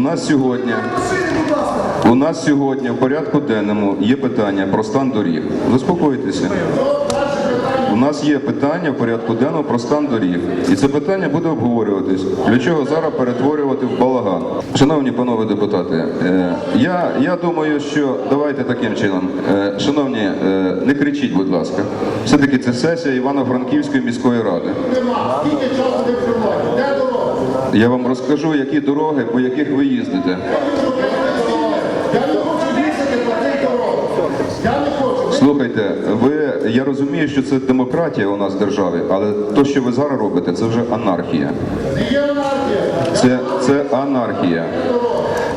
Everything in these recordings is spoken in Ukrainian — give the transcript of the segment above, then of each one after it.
У нас сьогодні у нас сьогодні в порядку денному є питання про стан доріг. Заспокойтеся. У нас є питання в порядку денному про стан доріг. І це питання буде обговорюватись. Для чого зараз перетворювати в балаган? Шановні панове депутати, е, я, я думаю, що давайте таким чином. Е, Шановні, е, не кричіть, будь ласка. Все-таки це сесія Івано-Франківської міської ради. Скільки часу ви вживаєте? Де дорога? Я вам розкажу, які дороги, по яких ви їздите. Слухайте, ви я розумію, що це демократія у нас в державі, але то, що ви зараз робите, це вже анархія. Це, це анархія.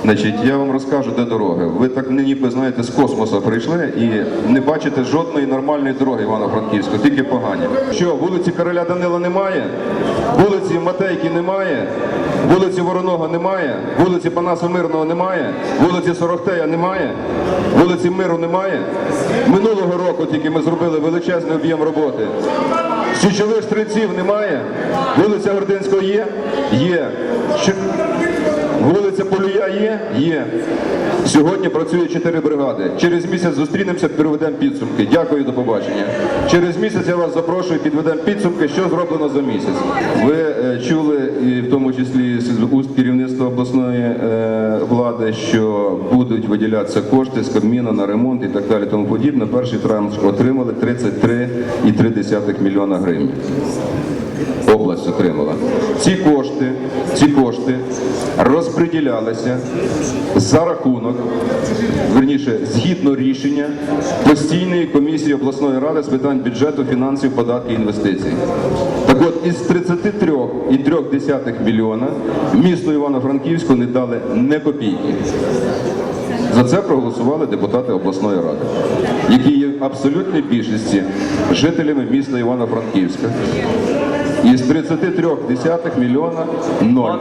Значить, я вам розкажу, де дороги. Ви так ніби знаєте з космосу прийшли і не бачите жодної нормальної дороги Івано-Франківську, тільки погані. Що, вулиці Короля Данила немає? Вулиці Матейки немає? Вулиці Вороного немає? Вулиці Панаса Мирного немає? Вулиці Сорохтея немає? Вулиці Миру немає? Минулого року тільки ми зробили величезний об'єм роботи. Січових стрільців немає? Вулиця Гординського є? Є. Вулиця Полюя є? Є. Сьогодні працює чотири бригади. Через місяць зустрінемося, переведемо підсумки. Дякую, до побачення. Через місяць я вас запрошую, підведемо підсумки, що зроблено за місяць. Ви е, чули, і в тому числі з уст керівництва обласної е, влади, що будуть виділятися кошти з Кабміну на ремонт і так далі, тому подібне. Перший транш отримали 33,3 мільйона гривень область отримала. Ці кошти, ці розподілялися за рахунок, верніше, згідно рішення постійної комісії обласної ради з питань бюджету, фінансів, податків, і інвестицій. Так от із 33,3 мільйона місту Івано-Франківську не дали не копійки. За це проголосували депутати обласної ради, які є в абсолютній більшості жителями міста Івано-Франківська. Із 33,3 мільйона ноль.